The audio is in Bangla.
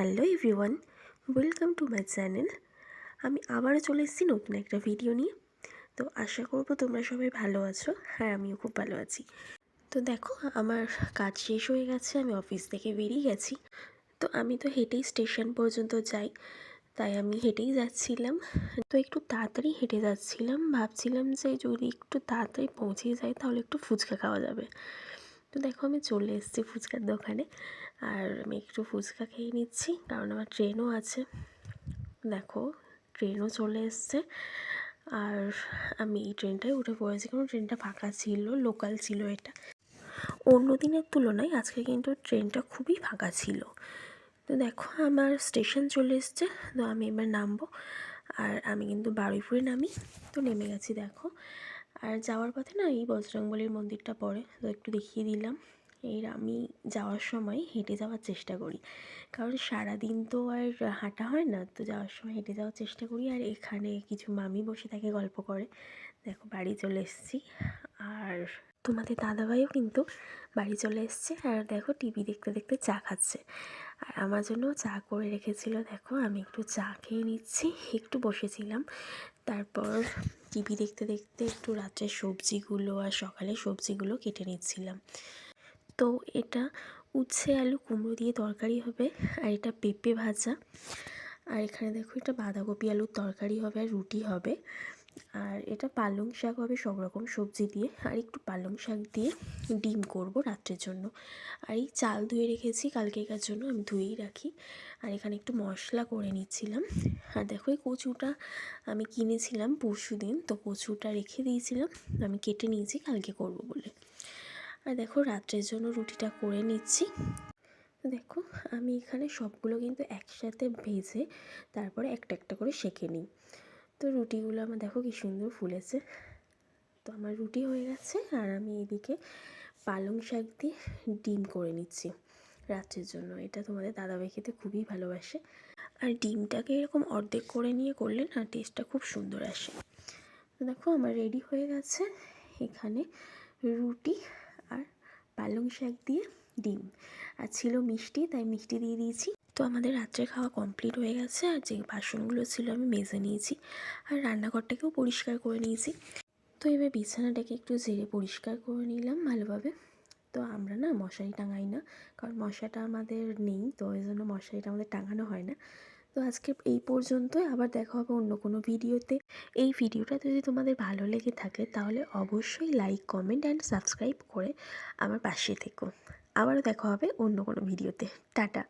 Hello everyone, welcome to my channel. আমি আবারও চলে এসেছি নতুন একটা ভিডিও নিয়ে। তো আশা করব তোমরা সবাই ভালো আছো। হ্যাঁ আমিও খুব ভালো আছি। তো দেখো, আমার কাজ শেষ হয়ে গেছে, আমি অফিস থেকে বেরিয়ে গেছি। তো আমি তো হেঁটেই স্টেশন পর্যন্ত যাই, তাই আমি হেঁটেই যাচ্ছিলাম। তো একটু তাড়াতাড়ি হেঁটে যাচ্ছিলাম, ভাবছিলাম যে যদি একটু তাড়াতাড়ি পৌঁছে যাই, তাহলে একটু ফুচকা খাওয়া যাবে। তো দেখো আমি চলে এসেছি ফুচকার দোকানে, আর আমি একটু ফুচকা খেয়ে নিচ্ছি, কারণ আমার ট্রেনও আছে। দেখো, ট্রেনও চলে এসছে, আর আমি এই ট্রেনটায় উঠে পড়েছি, কারণ ট্রেনটা ফাঁকা ছিল, লোকাল ছিল এটা। অন্য দিনের তুলনায় আজকে কিন্তু ট্রেনটা খুবই ফাঁকা ছিল। তো দেখো, আমার স্টেশন চলে এসছে, তো আমি এবার নামবো, আর আমি কিন্তু বারুইপুরে নামি, তো নেমে গেছি, দেখো। আর যাওয়ার পথে না এই বজরংবলির মন্দিরটা পড়ে, তো একটু দেখিয়ে দিলাম। এর আমি যাওয়ার সময় হেঁটে যাওয়ার চেষ্টা করি। কারণ সারাদিন তো আর হাঁটা হয় না, তো যাওয়ার সময় হেঁটে যাওয়ার চেষ্টা করি। আর এখানে কিছু মামি বসে থাকে, গল্প করে। দেখো, বাড়ি চলে এসেছি। আর তোমাদের দাদাভাইও কিন্তু বাড়ি চলে এসছে আর দেখো টিভি দেখতে দেখতে চা খাচ্ছে। আর আমার জন্য চা করে রেখেছিল, দেখো আমি একটু চা খেয়ে নিচ্ছি, একটু বসেছিলাম। তারপর টিভি দেখতে দেখতে একটু রাত্রে সবজিগুলো আর সকালে সবজিগুলো কেটে নিচ্ছিলাম। তো এটা উচ্ছে, আলু, কুমড়ো দিয়ে তরকারি হবে আর এটা পেঁপে ভাজা। আর এখানে দেখো এটা বাঁধাকপি আলুর তরকারি হবে আর রুটি হবে। আর এটা পালং শাক হবে সব রকম সবজি দিয়ে, আর একটু পালং শাক দিয়ে ডিম করব রাত্রের জন্য। আর এই চাল ধুয়ে রেখেছি কালকেকার জন্য আমি ধুয়েই রাখি। আর এখানে একটু মশলা করে নিচ্ছিলাম। আর দেখো এই কচুটা আমি কিনেছিলাম পরশু দিন তো কচুটা রেখে দিয়েছিলাম, আমি কেটে নিয়েছি, কালকে করব বলে। আর দেখো রাত্রের জন্য রুটিটা করে নিচ্ছি। দেখো আমি এখানে সবগুলো কিন্তু একসাথে ভেজে তারপরে একটা একটা করে সেঁকে নিই। তো রুটিগুলো আমার, দেখো কি সুন্দর ফুলেছে। তো আমার রুটি হয়ে গেছে আর আমি এদিকে পালং শাক দিয়ে ডিম করে নিচ্ছি রাত্রের জন্য। এটা তোমাদের দাদাভাই খেতে খুবই ভালোবাসে। আর ডিমটাকে এরকম অর্ধেক করে নিয়ে করলে না টেস্টটা খুব সুন্দর আসে। দেখো আমার রেডি হয়ে গেছে এখানে রুটি আর পালং শাক দিয়ে ডিম। আর ছিল মিষ্টি, তাই মিষ্টি দিয়ে দিয়েছি। তো আমাদের রাত্রে খাওয়া কমপ্লিট হয়ে গেছে আর যে বাসনগুলো ছিল আমি মেজে নিয়েছি আর রান্নাঘরটাকেও পরিষ্কার করে নিয়েছি। তো এবার বিছানাটাকে একটু জেরে পরিষ্কার করে নিলাম ভালোভাবে। তো আমরা না মশারি টাঙাই না, কারণ মশাটা আমাদের নেই, তো ওই জন্য মশারিটা আমাদের টাঙানো হয় না। তো আজকে এই পর্যন্তই, আবার দেখা হবে অন্য কোনো ভিডিওতে। এই ভিডিওটা যদি তোমাদের ভালো লেগে থাকে, তাহলে অবশ্যই লাইক কমেন্ট অ্যান্ড সাবস্ক্রাইব করে আমার পাশে থেকো। আবারও দেখা হবে অন্য কোনো ভিডিওতে। টাটা।